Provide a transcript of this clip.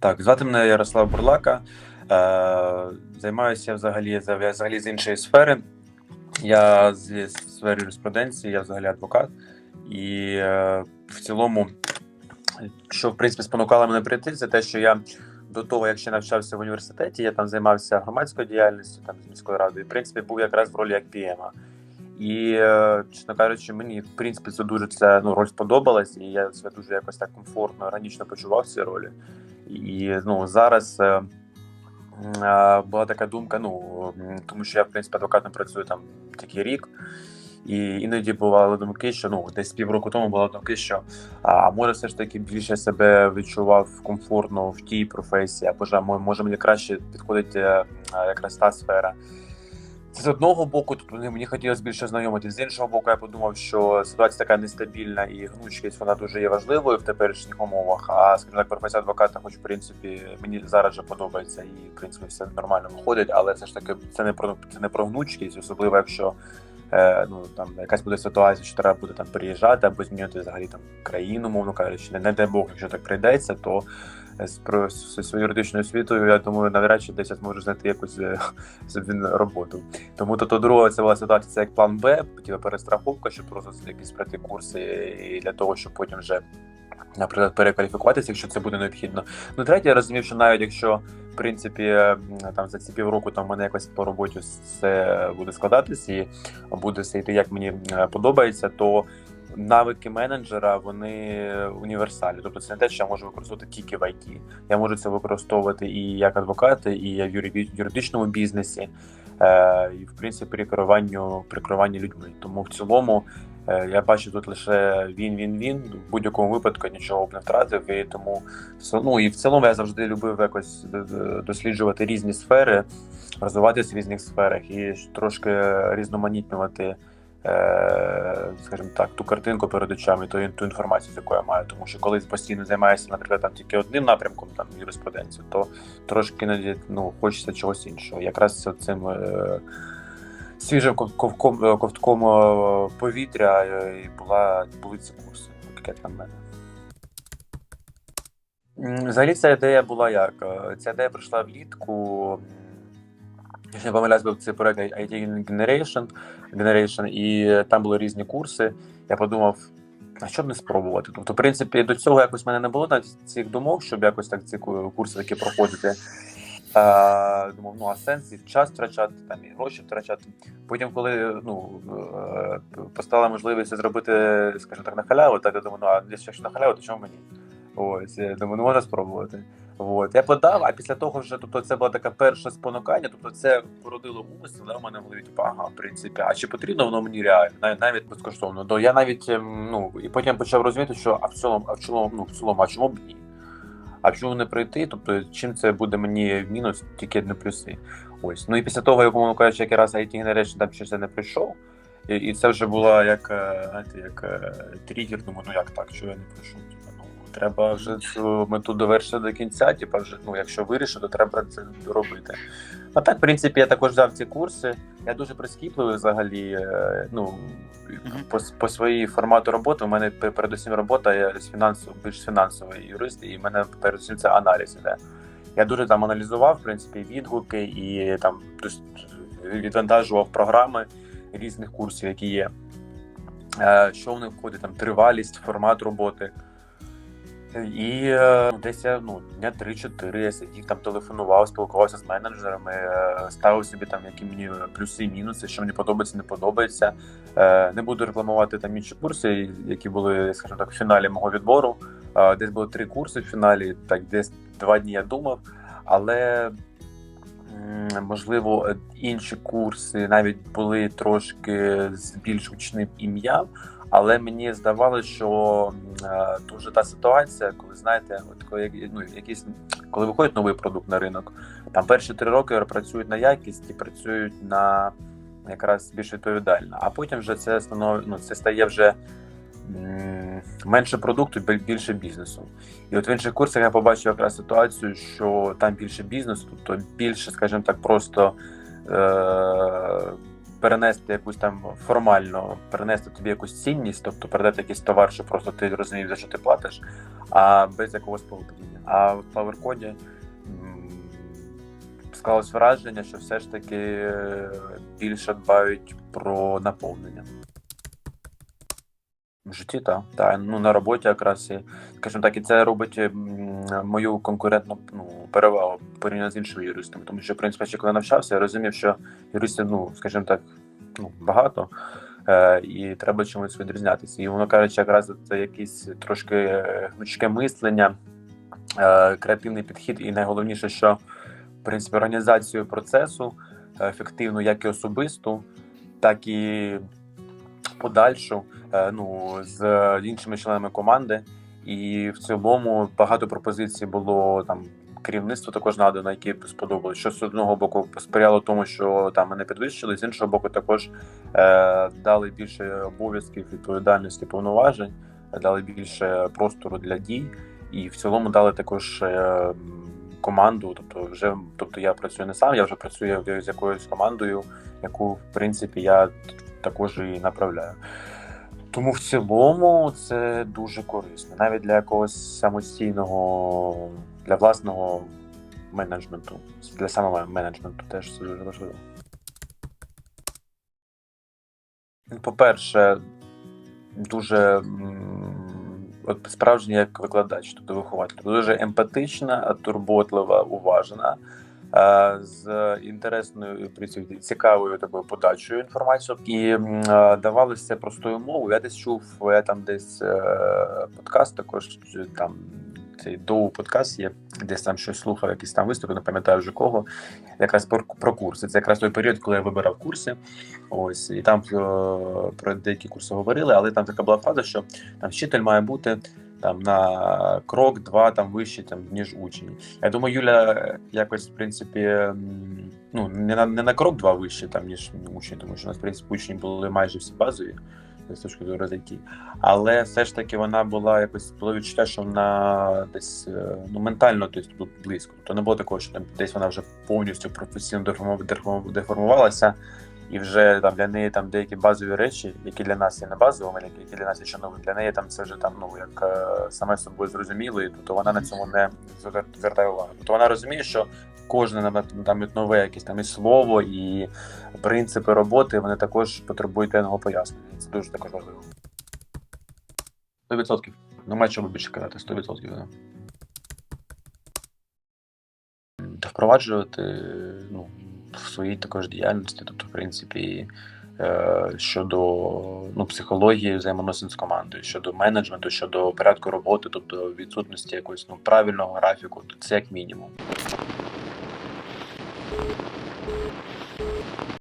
Так, звати мене Ярослав Бурлака. Е, займаюся взагалі взагалі з іншої сфери. Я зі сфери юриспруденції, я взагалі адвокат. І е, в цілому, що в принципі спонукало мене прийти, це те, що я до того, як ще навчався в університеті, я там займався громадською діяльністю там з міською радою. І, в принципі, був якраз в ролі як пієма. І, е, чесно кажучи, мені в принципі це дуже ця ну, роль сподобалась, і я себе дуже якось так комфортно, органічно почував в цій ролі. І ну зараз е, е, була така думка. Ну тому що я в принципі адвокатом працюю там тільки рік, і іноді бували думки, що ну десь півроку тому були думки, що а може все ж таки більше себе відчував комфортно в тій професії, або ж може мені краще підходить е, якраз та сфера. Це з одного боку, тут мені- хотілося більше знайомити. З іншого боку, я подумав, що ситуація така нестабільна і гнучкість вона дуже є важливою в теперішніх умовах. А скажімо так, професія адвоката, хоч в принципі, мені зараз же подобається і в принципі все нормально виходить, але все ж таки це не про це не про гнучкість, особливо якщо е, ну там якась буде ситуація, що треба буде там переїжджати або змінювати взагалі там країну, мовно кажучи, не, не дай Бог, якщо так прийдеться, то з про з своєю юридичною освітою, я думаю, навряд чи десь я зможу знайти якусь е, роботу. Тому то, то друга це була ситуація, це як план Б, типу перестраховка, щоб просто якісь пройти курси і для того, щоб потім вже, наприклад, перекваліфікуватися, якщо це буде необхідно. Ну, третє, я розумів, що навіть якщо в принципі там за ці півроку там мене якось по роботі все буде складатись і буде все йти, як мені е, подобається, то навики менеджера вони універсальні. Тобто це не те, що я можу використовувати тільки в IT. Я можу це використовувати і як адвокат, і в юридичному бізнесі, е, і в принципі при керуванню при керуванні людьми. Тому в цілому я бачу тут лише він-він-він. В будь-якому випадку нічого б не втратив. І тому ну, і в цілому я завжди любив якось д- д- досліджувати різні сфери, розвиватися в різних сферах і трошки різноманітнювати. е, Скажімо так, ту картинку перед очами, ту, ту інформацію, якою я маю. Тому що коли постійно займаєшся, наприклад, там тільки одним напрямком, там юриспруденцію, то трошки ну, хочеться чогось іншого. Якраз цим е, свіжим ковтком, е, ковтком е, повітря е, і була, були ці курси, як для мене. Взагалі ця ідея була ярка. Ця ідея прийшла влітку. Якщо не помиляюсь, був цей проект IT Generation, Generation, і там були різні курси. Я подумав, а що б не спробувати? Тобто, в принципі, до цього якось в мене не було навіть цих думок, щоб якось так ці курси такі проходити. А, думав, ну а сенс і час втрачати, там і гроші втрачати. Потім, коли ну е, постала можливість зробити, скажімо так, на халяву, так я думаю, ну а якщо на халяву, то чому мені? Ось, я думаю, ну можна спробувати. От. Я подав, а після того вже тобто, це була така перша спонукання, тобто це породило умисел, да, в мене в голові, типу, ага, в принципі, а чи потрібно воно мені реально, навіть, навіть безкоштовно. То я навіть, ем, ну, і потім почав розуміти, що а в цілому, а в цілому, ну, в цілому, а чому б ні? А чому не прийти? Тобто, чим це буде мені мінус, тільки не плюси. Ось. Ну і після того, як умовно кажучи, як раз IT Generation там ще не прийшов. І, і це вже була як, е, знаєте, як е, тригер, думаю, ну як так, що я не прийшов? Треба вже цю мету довершити до кінця, типу, вже, ну, якщо вирішив, то треба це робити. А так, в принципі, я також взяв ці курси. Я дуже прискіпливий взагалі. е, Ну, по, по своїй формату роботи, у мене передусім робота я з фінансово, більш фінансовий юрист, і в мене передусім це аналіз іде. Я дуже там аналізував, в принципі, відгуки і там відвантажував програми різних курсів, які є. Е, Що в них входить, там тривалість, формат роботи. І е, ну, десь я ну, дня 3-4 я сидів там, телефонував, спілкувався з менеджерами, е, ставив собі там, які мені плюси і мінуси, що мені подобається, не подобається. Е, Не буду рекламувати там інші курси, які були, скажімо так, в фіналі мого відбору. Десь було три курси в фіналі, так десь два дні я думав, але можливо інші курси навіть були трошки з більш гучним ім'ям. Але мені здавалося, що е, дуже та ситуація, коли знаєте, от коли ну, якийсь коли виходить новий продукт на ринок, там перші три роки працюють на якість і працюють на якраз більш відповідально. А потім вже це станов... ну, це стає вже м, менше продукту, більше бізнесу. І от в інших курсах я побачив якраз ситуацію, що там більше бізнесу, тобто більше, скажімо так, просто. Е- перенести якусь там формально, перенести тобі якусь цінність, тобто передати якийсь товар, що просто ти розумієш, за що ти платиш, а без якогось поглиблення. А в PowerCode склалось враження, що все ж таки е, більше дбають про наповнення. В житті, так. Та, ну, на роботі якраз і, скажімо так, і це робить мою конкурентну ну, перевагу порівняно з іншими юристами. Тому що, в принципі, ще коли навчався, я розумів, що юристів, ну, скажімо так, ну, багато, е, і треба чимось відрізнятися. І воно кажучи, якраз це якесь трошки е, гнучке мислення, е, креативний підхід, і найголовніше, що в принципі організацію процесу ефективну, як і особисту, так і подальшу ну, з іншими членами команди. І в цілому багато пропозицій було там. Керівництво також надано, яке сподобалось. Що з одного боку сприяло тому, що там мене підвищили, з іншого боку, також е, дали більше обов'язків, відповідальності, повноважень, дали більше простору для дій, і в цілому дали також е, команду. Тобто, вже тобто я працюю не сам, я вже працюю з якоюсь командою, яку в принципі я також і направляю. Тому в цілому це дуже корисно, навіть для якогось самостійного, для власного менеджменту, для самого менеджменту теж це дуже важливо. По-перше, дуже от справжній як викладач, тобто вихователь, дуже емпатична, турботлива, уважна, з інтересною принципі, цікавою такою подачею інформації. І е, давалося простою мовою. Я десь чув, я там десь е, подкаст також там. Цей доу подкаст є, десь там щось слухав, якісь там виступи, не пам'ятаю вже кого. Якраз про, про курси. Це якраз той період, коли я вибирав курси. Ось і там е, про деякі курси говорили, але там така була фраза, що там вчитель має бути там на крок, два там вище, там ніж учні. Я думаю, Юля якось в принципі ну не на не на крок два вище, там ніж учні, тому що у нас в принципі учні були майже всі базові з точки зору IT. Але все ж таки вона була якось було відчуття, що вона десь е, ну ментально тобто, близько. Тобто не було такого, що там десь вона вже повністю професійно деформу- деформу- деформувалася. І вже там для неї там деякі базові речі, які для нас є не базовими, які для нас є ще новими, для неї там це вже там ну як е, саме собою зрозуміло, і тобто вона на цьому не звертає увагу. Тобто вона розуміє, що кожне там нове якесь там і слово, і принципи роботи вони також потребують певного пояснення. Це дуже також важливо. 100%. Нема чого більше казати, 100%. Да. Впроваджувати ну, в своїй також діяльності, тобто, в принципі, е, щодо ну, психології взаємоносин з командою, щодо менеджменту, щодо порядку роботи, тобто відсутності якогось ну, правильного графіку, то це як мінімум.